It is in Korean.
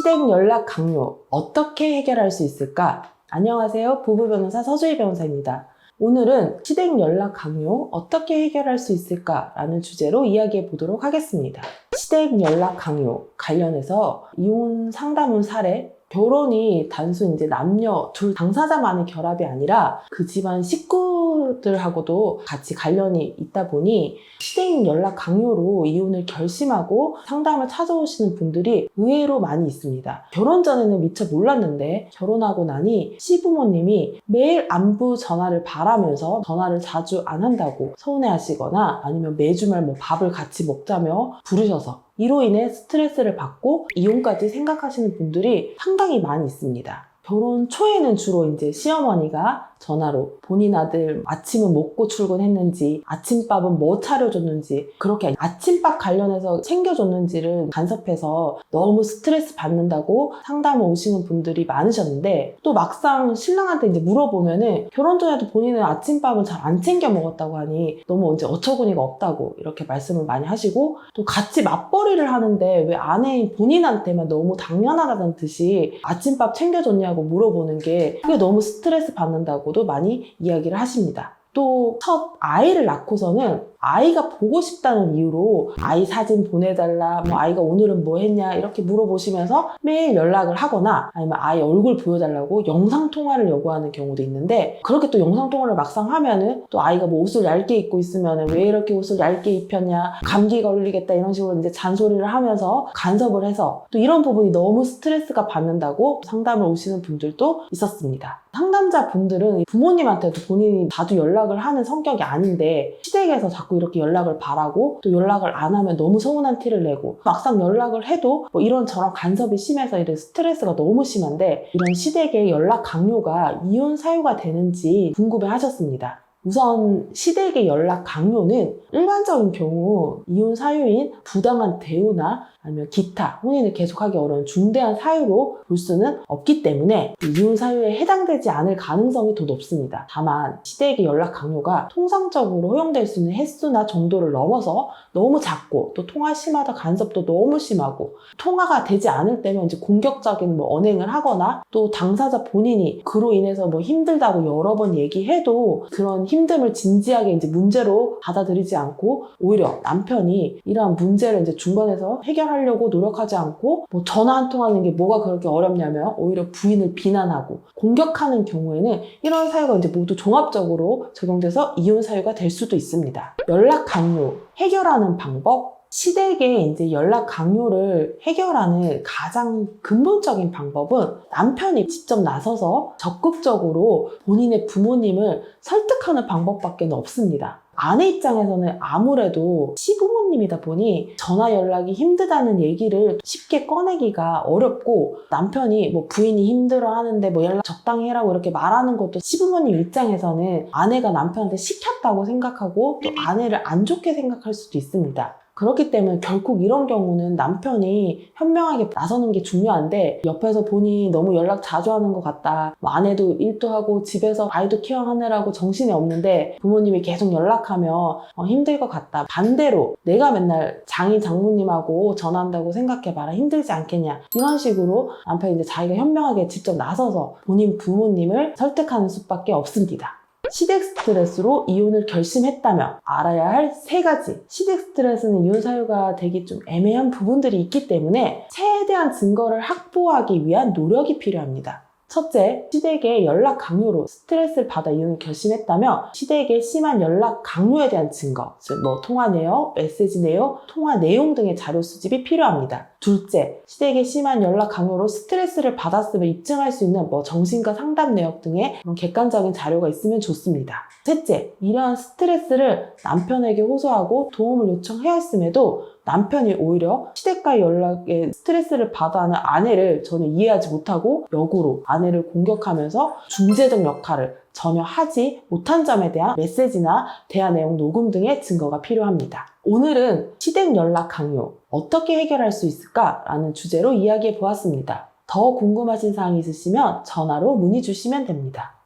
시댁 연락 강요 어떻게 해결할 수 있을까? 안녕하세요. 부부 변호사 서주희 변호사입니다. 오늘은 시댁 연락 강요 어떻게 해결할 수 있을까라는 주제로 이야기해 보도록 하겠습니다. 시댁 연락 강요 관련해서 이혼 상담원 사례 결혼이 단순 이제 남녀 둘 당사자만의 결합이 아니라 그 집안 식구들하고도 같이 관련이 있다 보니 시댁 연락 강요로 이혼을 결심하고 상담을 찾아오시는 분들이 의외로 많이 있습니다. 결혼 전에는 미처 몰랐는데 결혼하고 나니 시부모님이 매일 안부 전화를 바라면서 전화를 자주 안 한다고 서운해하시거나 아니면 매주말 뭐 밥을 같이 먹자며 부르셔서 이로 인해 스트레스를 받고 이혼까지 생각하시는 분들이 상당히 많이 있습니다. 결혼 초에는 주로 이제 시어머니가 전화로 본인 아들 아침은 먹고 출근했는지 아침밥은 뭐 차려줬는지 그렇게 아침밥 관련해서 챙겨줬는지를 간섭해서 너무 스트레스 받는다고 상담을 오시는 분들이 많으셨는데 또 막상 신랑한테 이제 물어보면은 결혼 전에도 본인은 아침밥은 잘 안 챙겨 먹었다고 하니 너무 이제 어처구니가 없다고 이렇게 말씀을 많이 하시고 또 같이 맞벌이를 하는데 왜 아내인 본인한테만 너무 당연하다는 듯이 아침밥 챙겨줬냐고 물어보는 게 그게 너무 스트레스 받는다고도 많이 이야기를 하십니다. 또 첫 아이를 낳고서는 아이가 보고 싶다는 이유로 아이 사진 보내달라, 뭐 아이가 오늘은 뭐 했냐 이렇게 물어보시면서 매일 연락을 하거나 아니면 아이 얼굴 보여달라고 영상 통화를 요구하는 경우도 있는데 그렇게 또 영상 통화를 막상 하면은 또 아이가 뭐 옷을 얇게 입고 있으면은 왜 이렇게 옷을 얇게 입혔냐 감기 걸리겠다 이런 식으로 이제 잔소리를 하면서 간섭을 해서 또 이런 부분이 너무 스트레스가 받는다고 상담을 오시는 분들도 있었습니다. 상담자 분들은 부모님한테도 본인이 자주 연락을 하는 성격이 아닌데 시댁에서 자꾸 이렇게 연락을 바라고 또 연락을 안 하면 너무 서운한 티를 내고 막상 연락을 해도 뭐 이런 저런 간섭이 심해서 이런 스트레스가 너무 심한데 이런 시댁의 연락 강요가 이혼 사유가 되는지 궁금해 하셨습니다. 우선 시댁의 연락 강요는 일반적인 경우 이혼 사유인 부당한 대우나 아니면 기타 혼인을 계속하기 어려운 중대한 사유로 볼 수는 없기 때문에 이혼 사유에 해당되지 않을 가능성이 더 높습니다. 다만 시댁의 연락 강요가 통상적으로 허용될 수 있는 횟수나 정도를 넘어서 너무 작고 또 통화 심하다 간섭도 너무 심하고 통화가 되지 않을 때면 이제 공격적인 뭐 언행을 하거나 또 당사자 본인이 그로 인해서 뭐 힘들다고 여러 번 얘기해도 그런 힘듦을 진지하게 이제 문제로 받아들이지 않고 오히려 남편이 이러한 문제를 이제 중간에서 해결하려고 노력하지 않고 뭐 전화 한 통하는 게 뭐가 그렇게 어렵냐면 오히려 부인을 비난하고 공격하는 경우에는 이런 사유가 이제 모두 종합적으로 적용돼서 이혼 사유가 될 수도 있습니다. 연락 강요 해결하는 방법 시댁의 이제 연락 강요를 해결하는 가장 근본적인 방법은 남편이 직접 나서서 적극적으로 본인의 부모님을 설득하는 방법밖에 없습니다. 아내 입장에서는 아무래도 시부모님이다 보니 전화 연락이 힘들다는 얘기를 쉽게 꺼내기가 어렵고 남편이 뭐 부인이 힘들어 하는데 뭐 연락 적당히 해라고 이렇게 말하는 것도 시부모님 입장에서는 아내가 남편한테 시켰다고 생각하고 또 아내를 안 좋게 생각할 수도 있습니다. 그렇기 때문에 결국 이런 경우는 남편이 현명하게 나서는 게 중요한데 옆에서 본인이 너무 연락 자주 하는 것 같다. 뭐 아내도 일도 하고 집에서 아이도 케어하느라고 정신이 없는데 부모님이 계속 연락하면 어, 힘들 것 같다. 반대로 내가 맨날 장인 장모님하고 전화한다고 생각해봐라. 힘들지 않겠냐. 이런 식으로 남편이 이제 자기가 현명하게 직접 나서서 본인 부모님을 설득하는 수밖에 없습니다. 시댁 스트레스로 이혼을 결심했다면 알아야 할 세 가지. 시댁 스트레스는 이혼 사유가 되기 좀 애매한 부분들이 있기 때문에 최대한 증거를 확보하기 위한 노력이 필요합니다. 첫째, 시댁의 연락 강요로 스트레스를 받아 이혼을 결심했다면 시댁의 심한 연락 강요에 대한 증거, 즉 뭐 통화 내역, 메시지 내역, 통화 내용 등의 자료 수집이 필요합니다. 둘째, 시댁의 심한 연락 강요로 스트레스를 받았음을 입증할 수 있는 뭐 정신과 상담 내역 등의 객관적인 자료가 있으면 좋습니다. 셋째, 이러한 스트레스를 남편에게 호소하고 도움을 요청해야 했음에도 남편이 오히려 시댁과의 연락에 스트레스를 받아 하는 아내를 전혀 이해하지 못하고 역으로 아내를 공격하면서 중재적 역할을 전혀 하지 못한 점에 대한 메시지나 대화 내용 녹음 등의 증거가 필요합니다. 오늘은 시댁 연락 강요 어떻게 해결할 수 있을까라는 주제로 이야기해 보았습니다. 더 궁금하신 사항이 있으시면 전화로 문의 주시면 됩니다.